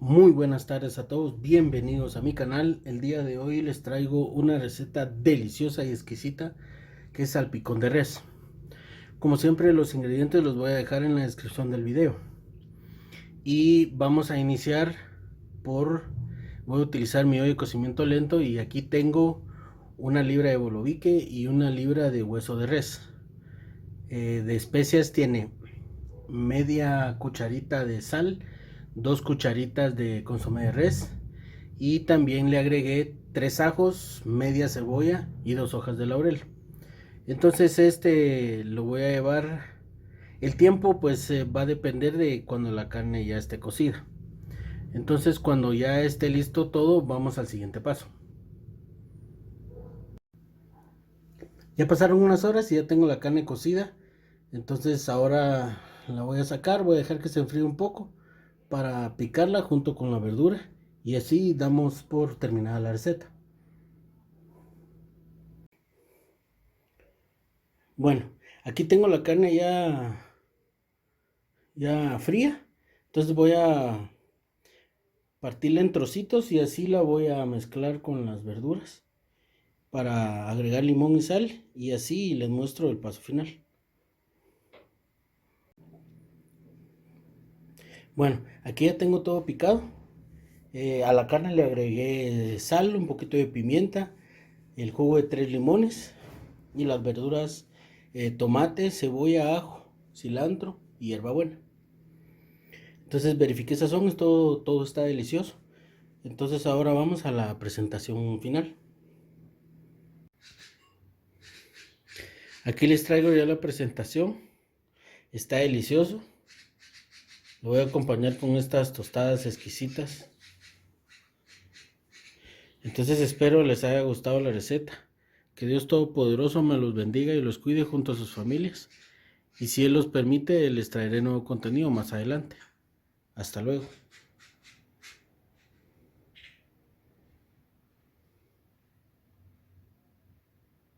Muy buenas tardes a todos, bienvenidos a mi canal. El día de hoy les traigo una receta deliciosa y exquisita que es salpicón de res. Como siempre los ingredientes los voy a dejar en la descripción del video. Y vamos a iniciar por, voy a utilizar mi olla de cocimiento lento y aquí tengo una libra de bolovique y una libra de hueso de res. Eh, de especias tiene media cucharita de sal, dos cucharitas de consomé de res y también le agregué tres ajos, media cebolla y dos hojas de laurel. Entonces este lo voy a llevar, el tiempo pues eh, va a depender de cuando la carne ya esté cocida. Entonces cuando ya esté listo todo vamos al siguiente paso. Ya pasaron unas horas y ya tengo la carne cocida. Entonces ahora la voy a sacar, voy a dejar que se enfríe un poco para picarla junto con la verdura y así damos por terminada la receta. Bueno, aquí tengo la carne ya ya fría, entonces voy a partirla en trocitos y así la voy a mezclar con las verduras para agregar limón y sal y así les muestro el paso final. Bueno, aquí ya tengo todo picado. Eh, a la carne le agregué sal, un poquito de pimienta, el jugo de tres limones y las verduras eh, tomate, cebolla, ajo, cilantro y hierbabuena. Entonces verifiqué sazón, todo, todo está delicioso. Entonces ahora vamos a la presentación final. Aquí les traigo ya la presentación. Está delicioso. Lo voy a acompañar con estas tostadas exquisitas. Entonces espero les haya gustado la receta. Que Dios Todopoderoso me los bendiga y los cuide junto a sus familias. Y si Él los permite, les traeré nuevo contenido más adelante. Hasta luego.